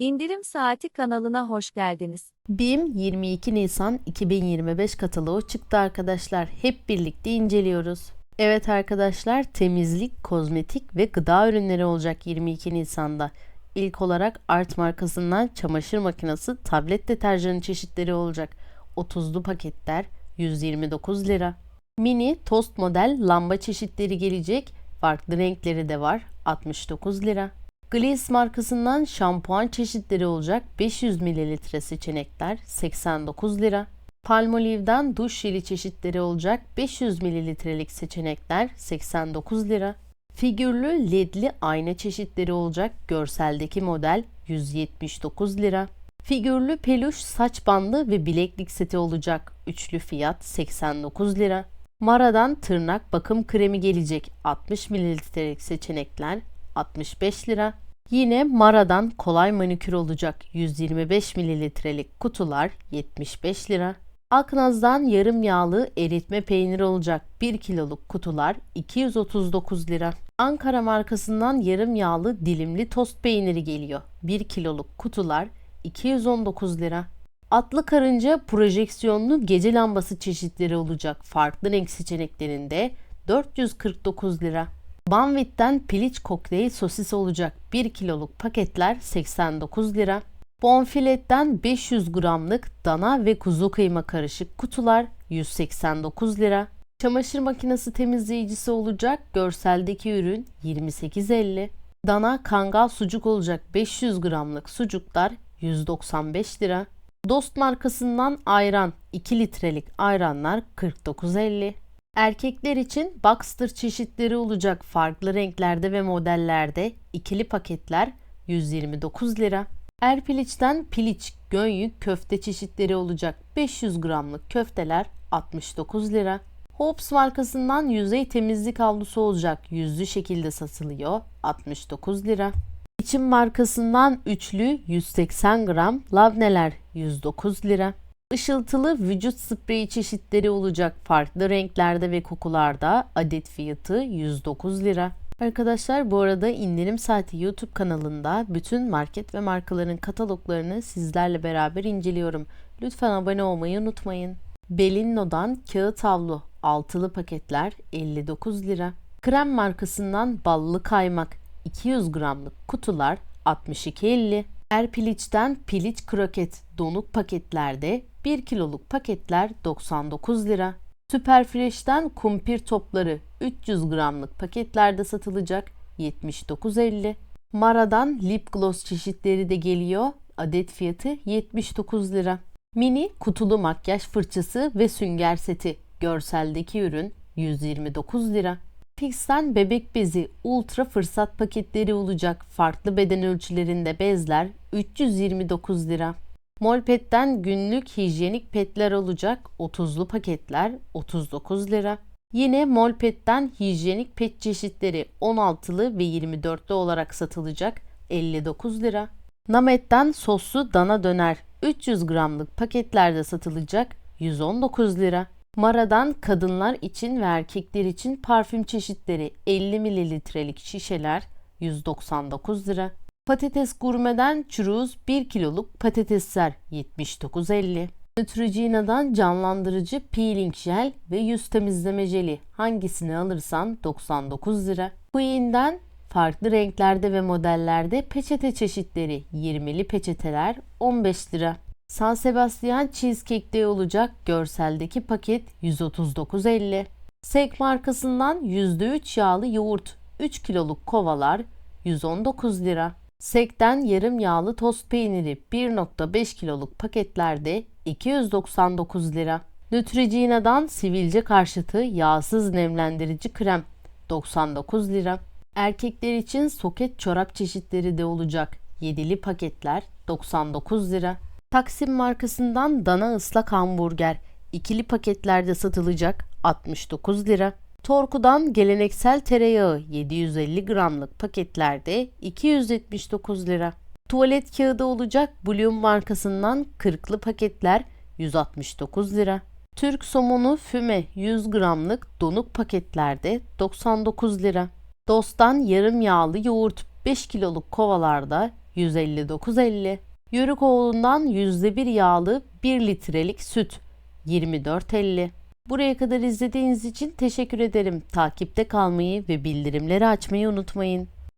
İndirim Saati kanalına hoş geldiniz. BİM 22 Nisan 2025 kataloğu çıktı arkadaşlar. Hep birlikte inceliyoruz. Evet arkadaşlar temizlik, kozmetik ve gıda ürünleri olacak 22 Nisan'da. İlk olarak Art markasından çamaşır makinesi, tablet deterjanı çeşitleri olacak. 30'lu paketler 129 lira. Mini tost model lamba çeşitleri gelecek. Farklı renkleri de var. 69 lira. Gliss markasından şampuan çeşitleri olacak 500 ml seçenekler 89 lira. Palmolive'den duş jeli çeşitleri olacak 500 mililitrelik seçenekler 89 lira. Figürlü ledli ayna çeşitleri olacak görseldeki model 179 lira. Figürlü peluş saç bandı ve bileklik seti olacak üçlü fiyat 89 lira. Mara'dan tırnak bakım kremi gelecek 60 mililitrelik seçenekler 65 lira. Yine Mara'dan kolay manikür olacak 125 mililitrelik kutular 75 lira. Aknaz'dan yarım yağlı eritme peyniri olacak 1 kiloluk kutular 239 lira. Ankara markasından yarım yağlı dilimli tost peyniri geliyor. 1 kiloluk kutular 219 lira. Atlı karınca projeksiyonlu gece lambası çeşitleri olacak farklı renk seçeneklerinde 449 lira. Banvit'ten piliç kokteyl sosis olacak 1 kiloluk paketler 89 lira. Bonfiletten 500 gramlık dana ve kuzu kıyma karışık kutular 189 lira. Çamaşır makinesi temizleyicisi olacak görseldeki ürün 28.50. Dana kangal sucuk olacak 500 gramlık sucuklar 195 lira. Dost markasından ayran 2 litrelik ayranlar 49.50. Erkekler için Baxter çeşitleri olacak farklı renklerde ve modellerde ikili paketler 129 lira. Erpiliç'ten piliç, gönyük köfte çeşitleri olacak 500 gramlık köfteler 69 lira. Hobbs markasından yüzey temizlik havlusu olacak yüzlü şekilde satılıyor 69 lira. İçim markasından üçlü 180 gram labneler 109 lira. Işıltılı vücut spreyi çeşitleri olacak farklı renklerde ve kokularda adet fiyatı 109 lira. Arkadaşlar bu arada indirim saati YouTube kanalında bütün market ve markaların kataloglarını sizlerle beraber inceliyorum. Lütfen abone olmayı unutmayın. Belinno'dan kağıt havlu altılı paketler 59 lira. Krem markasından ballı kaymak 200 gramlık kutular 62.50. Erpiliç'ten piliç kroket donuk paketlerde 1 kiloluk paketler 99 lira. Superfresh'ten kumpir topları 300 gramlık paketlerde satılacak 79.50. Mara'dan lip gloss çeşitleri de geliyor. Adet fiyatı 79 lira. Mini kutulu makyaj fırçası ve sünger seti. Görseldeki ürün 129 lira. Pix'ten bebek bezi ultra fırsat paketleri olacak farklı beden ölçülerinde bezler 329 lira. Molpet'ten günlük hijyenik petler olacak 30'lu paketler 39 lira. Yine Molpet'ten hijyenik pet çeşitleri 16'lı ve 24'lü olarak satılacak 59 lira. Namet'ten soslu dana döner 300 gramlık paketlerde satılacak 119 lira. Mara'dan kadınlar için ve erkekler için parfüm çeşitleri 50 mililitrelik şişeler 199 lira. Patates gurmeden çuruğuz 1 kiloluk patatesler 79.50. Neutrogena'dan canlandırıcı peeling jel ve yüz temizleme jeli hangisini alırsan 99 lira. Queen'den farklı renklerde ve modellerde peçete çeşitleri 20'li peçeteler 15 lira. San Sebastian Cheesecake'de olacak görseldeki paket 139.50. Sek markasından %3 yağlı yoğurt 3 kiloluk kovalar 119 lira. Sek'ten yarım yağlı tost peyniri 1.5 kiloluk paketlerde 299 lira. Neutrogena'dan sivilce karşıtı yağsız nemlendirici krem 99 lira. Erkekler için soket çorap çeşitleri de olacak 7'li paketler 99 lira. Taksim markasından dana ıslak hamburger ikili paketlerde satılacak 69 lira. Torku'dan geleneksel tereyağı 750 gramlık paketlerde 279 lira. Tuvalet kağıdı olacak Bloom markasından 40'lı paketler 169 lira. Türk somonu füme 100 gramlık donuk paketlerde 99 lira. Dost'tan yarım yağlı yoğurt 5 kiloluk kovalarda 159.50. Yörükoğlu'ndan %1 yağlı 1 litrelik süt 24.50. Buraya kadar izlediğiniz için teşekkür ederim. Takipte kalmayı ve bildirimleri açmayı unutmayın.